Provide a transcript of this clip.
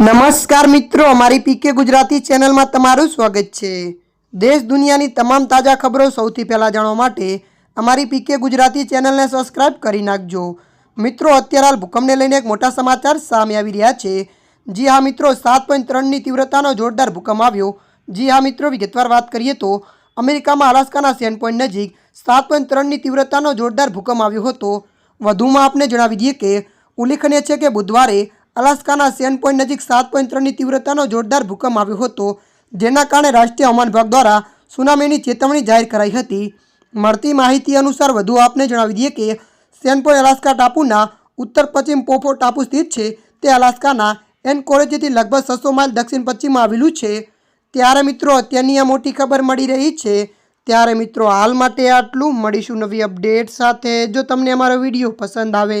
નમસ્કાર મિત્રો, અમારી પીકે ગુજરાતી ચેનલમાં તમારું સ્વાગત છે. દેશ દુનિયાની તમામ તાજા ખબરો સૌથી પહેલાં જાણવા માટે અમારી પીકે ગુજરાતી ચેનલને સબસ્ક્રાઇબ કરી નાખજો. મિત્રો, અત્યારે હાલ ભૂકંપને લઈને એક મોટા સમાચાર સામે આવી રહ્યા છે. જી હા મિત્રો, સાત પોઈન્ટ ત્રણની તીવ્રતાનો જોરદાર ભૂકંપ આવ્યો. જી હા મિત્રો, વિગતવાર વાત કરીએ તો અમેરિકામાં અલાસ્કાના સેન પોઈન્ટ નજીક સાત પોઈન્ટ ત્રણની તીવ્રતાનો જોરદાર ભૂકંપ આવ્યો હતો. વધુમાં આપને જણાવી દઈએ કે ઉલ્લેખનીય છે કે બુધવારે અલાસ્કાના સેન પોઈન્ટ નજીક સાત પોઈન્ટ ત્રણની તીવ્રતાનો જોરદાર ભૂકંપ આવ્યો હતો, જેના કારણે રાષ્ટ્રીય હવામાન વિભાગ દ્વારા સુનામીની ચેતવણી જાહેર કરાઈ હતી. મળતી માહિતી અનુસાર વધુ આપને જણાવી દઈએ કે, સેન પોઈન્ટ અલાસ્કા ટાપુના ઉત્તર પશ્ચિમ પોફો ટાપુ સ્થિત છે. તે અલાસ્કાના એનકોરેજથી લગભગ છસો માઇલ દક્ષિણ પશ્ચિમમાં આવેલું છે. ત્યારે મિત્રો, અત્યારની આ મોટી ખબર મળી રહી છે. ત્યારે મિત્રો, હાલ માટે આટલું. મળીશું નવી અપડેટ સાથે. જો તમને અમારો વીડિયો પસંદ આવે